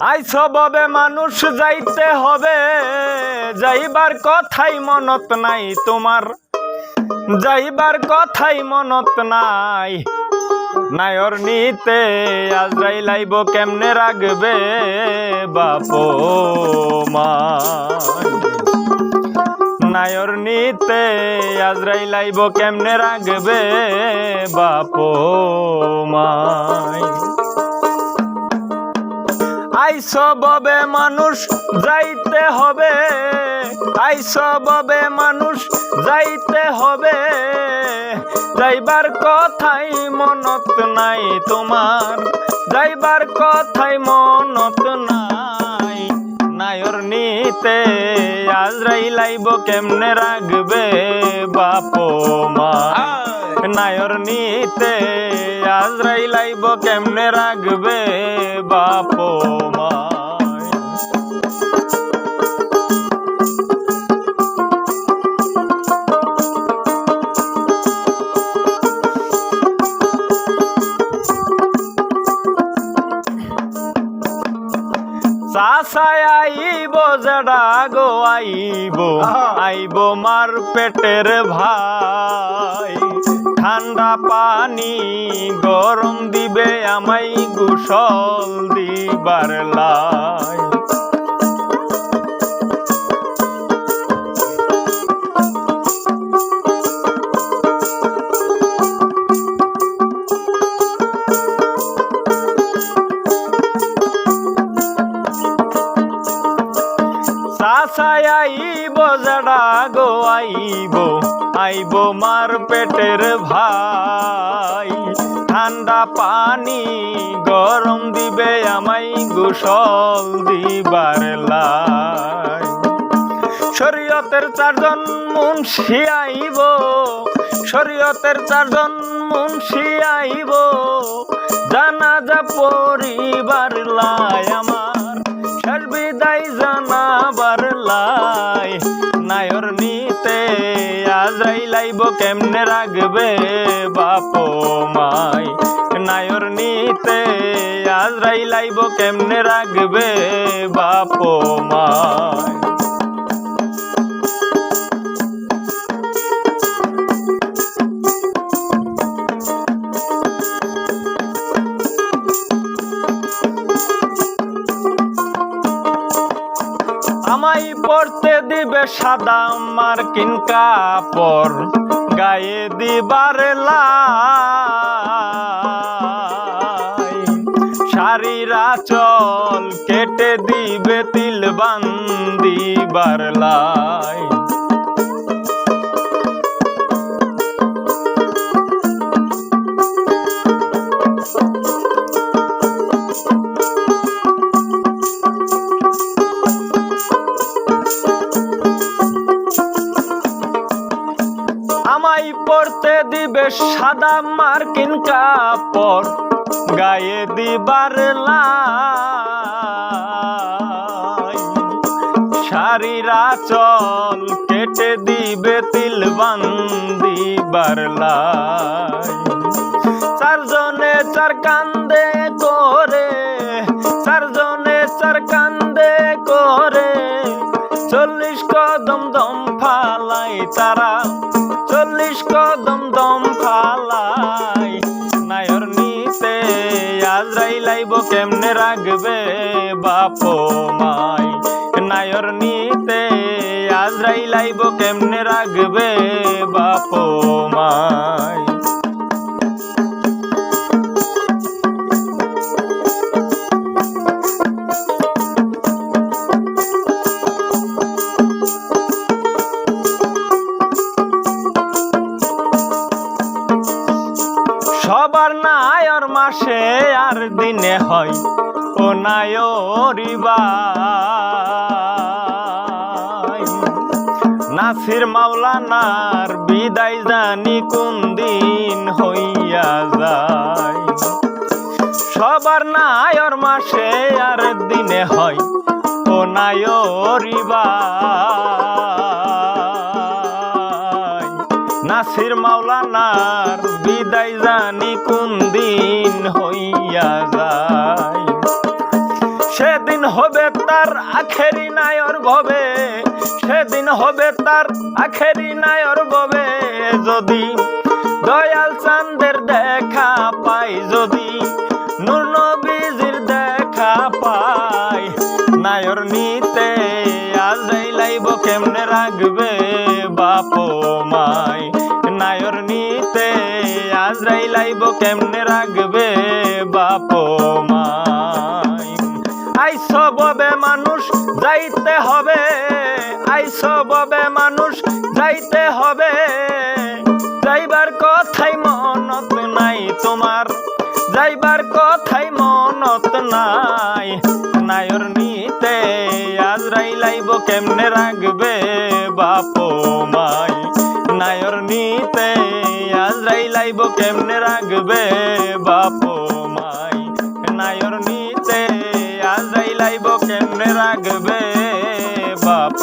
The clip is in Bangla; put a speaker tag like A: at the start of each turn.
A: আই সববে মানুষ যাইতে হবে, যাইবার কথাই মনত নাই তোমার। যাইবার কথাই মনত নাই, নায়র নিতে আজরাই লাইব কেমনে রাখবে বাপো মা? নায়র নিতে আজরাই লাইব কেমনে রাখবে বাপো মাই আইস ববে মানুষ যাইতে হবে। আইস ববে মানুষ যাইতে হবে। যাইবার কথাই মনত নাই তোমার। যাইবার কথাই মনত নাই। নায়র নিতে আজরাই লাইব কেমনে রাখবে বাপ মা? নায়র নিতে আজরাই লাইব কেমনে রাখবে বাপো মা চাষায় আইব জড়া গো আইব আইব মার পেটের ভাই ঠান্ডা পানি গরম দিবে আমাই গুসল দিবার লাই। চাষায় আইব জড়া গো আইব আইব মার পেটের ভাই। ঠান্ডা পানি গরম দিবে আমাই গোসল দিবার শরীয়তের চারজন মুন্সি আইব শরীয়তের চারজন মুন্সি আইব জানাজা পরিবার লাই আমার, শেষ জানাবার লাই। নায়র নিতে আজাই লাইব কেমনে রাখবে বাপো মাই? নায়র নিতে আজরাই লাইব কেমনে রাখবে বাপো মাই? আমাই পড়তে দিবে সাদা মার্কিন কাপড় গায়ে দিবার শাড়িরা চল কেটে দিবে তিল বান্দিবার লাই। সাদা মার্কিন কাপড় গায়ে দিবার শারীরা চল কেটে দিবে তিল দিবার চারজনে চার কান্দে চল্লিশ কদম দম ফালাই তারা, চল্লিশ কদম দম ফালাই। নায়র নিতে আজরাই লাইব কেমনে রাখবে বাপো মাই? নায়র নিতে আজরাই লাইব কেমনে রাখবে বাপো মাই? সবার নায়র মাসে আর দিনে হয়। ও নায়রি বাই নাসির মাওলানার বিদায় জানি কোন দিন হইয়া যায়। সবার নায়র মাসে আর দিনে হয়। ও নায়রি বাই নাসির মাওলানার বিদায় জানি কোন দিন হইয়া যায়। সেদিন হবে তার আখেরি নায়র ভবে সেদিন হবে তার আখেরি নায়র ভবে যদি দয়াল চাঁদের দেখা পাই, যদি নূর নবীজির দেখা পাই, নায়র নিতে আজাই লাইব কেমনে রাখবে বাপ নিতে আজরাই লাইব কেমনে রাখবে বাপ মাই? আইস ববে মানুষ যাইতে হবে আইস ববে মানুষ যাইতে হবে। যাইবার কথাই মনত নাই তোমার, যাইবার কথাই মনত নাই। নায়র নিতে আজরাই লাইব কেমনে রাখবে বাপ মাই? নায়র নিতে। আজরাই লাইব কেমনে রাখবে বাপ মাই? নায়র নিতে। আজরাই লাইব কেমনে রাখবে বাপ